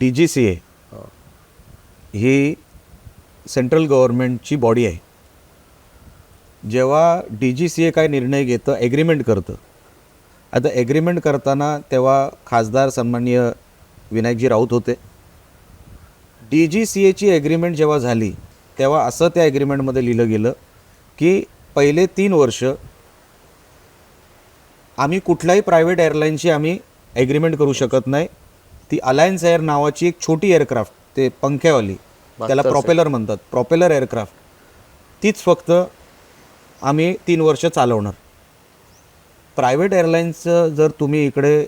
D G C ए हो. ही central गव्हर्नमेंटची body आहे. जेव्हा डी जी सी ए काय निर्णय घेतं ॲग्रीमेंट करतं. आता ॲग्रीमेंट करताना तेव्हा खासदार सन्माननीय विनायकजी राऊत होते. डी जी सी एची ॲग्रीमेंट जेव्हा झाली तेव्हा असं त्या ॲग्रीमेंटमध्ये लिहिलं गेलं की पहिले तीन वर्ष आम्ही कुठल्याही प्रायव्हेट एअरलाईनशी आम्ही ॲग्रीमेंट करू शकत नाही. ती अलायन्स एअर नावाची एक छोटी एअरक्राफ्ट ते पंख्यावाली त्याला प्रॉपेलर म्हणतात. प्रॉपेलर एअरक्राफ्ट तीच फक्त आम्ही तीन वर्ष चालवणार. प्रायव्हेट एअरलाईन्सचं जर तुम्ही इकडे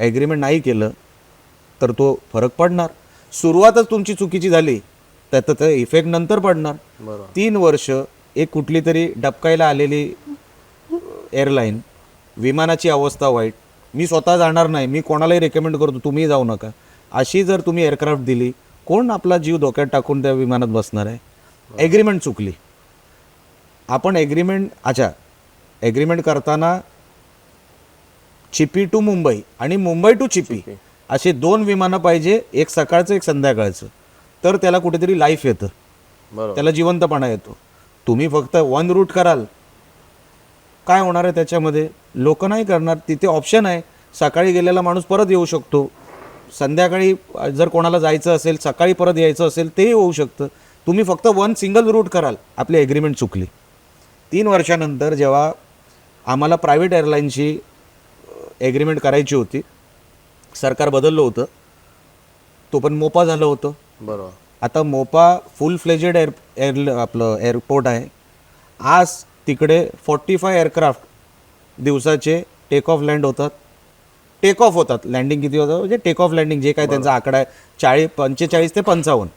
ॲग्रीमेंट नाही केलं तर तो फरक पडणार. सुरुवातच तुमची चुकीची झाली तर त्याचा इफेक्ट नंतर पडणार. तीन वर्ष एक कुठली तरी डबकायला आलेली एअरलाईन विमानाची अवस्था वाईट मी स्वतः जाणार नाही मी कोणालाही रेकमेंड करतो तुम्ही जाऊ नका. अशी जर तुम्ही एअरक्राफ्ट दिली कोण आपला जीव धोक्यात टाकून त्या विमानात बसणार आहे? ॲग्रीमेंट चुकली. आपण ॲग्रीमेंट अच्छा ॲग्रीमेंट करताना चिपी टू मुंबई आणि मुंबई टू चिपी असे दोन विमानं पाहिजे एक सकाळचं एक संध्याकाळचं. तर त्याला कुठेतरी लाईफ येतं. त्याला जिवंतपणा येतो. तुम्ही फक्त वन रूट कराल काय होणार आहे त्याच्यामध्ये? लोक नाही करणार. तिथे ऑप्शन आहे. सकाळी गेलेला माणूस परत येऊ शकतो. संध्याकाळी जर कोणाला जायचं असेल सकाळी परत यायचं असेल तेही होऊ शकतं. तुम्ही फक्त वन सिंगल रूट कराल. आपली ॲग्रीमेंट चुकली. तीन वर्षानंतर जेव्हा आम्हाला प्रायव्हेट एअरलाईनशी ॲग्रीमेंट करायची होती सरकार बदललं होतं. तो पण मोपा झालं होतं. बरोबर. आता Mopa full fledged air air आपलं एअरपोर्ट आहे. आज तिकडे फोर्टी फाय एअरक्राफ्ट दिवसाचे टेक ऑफ लँड होतात. टेक ऑफ होतात. लँडिंग किती होतं? म्हणजे टेक ऑफ लँडिंग जे काय त्यांचा आकडा आहे चाळीस पंचेचाळीस ते पंचावन्न.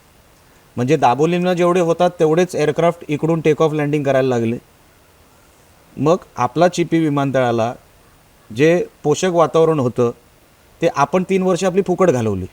म्हणजे दाबोलीनं जेवढे होतात तेवढेच एअरक्राफ्ट इकडून टेक ऑफ लँडिंग करायला लागले. मग आपला चिपी विमानतळाला जे पोषक वातावरण होतं ते आपण तीन वर्ष आपली फुकट घालवली.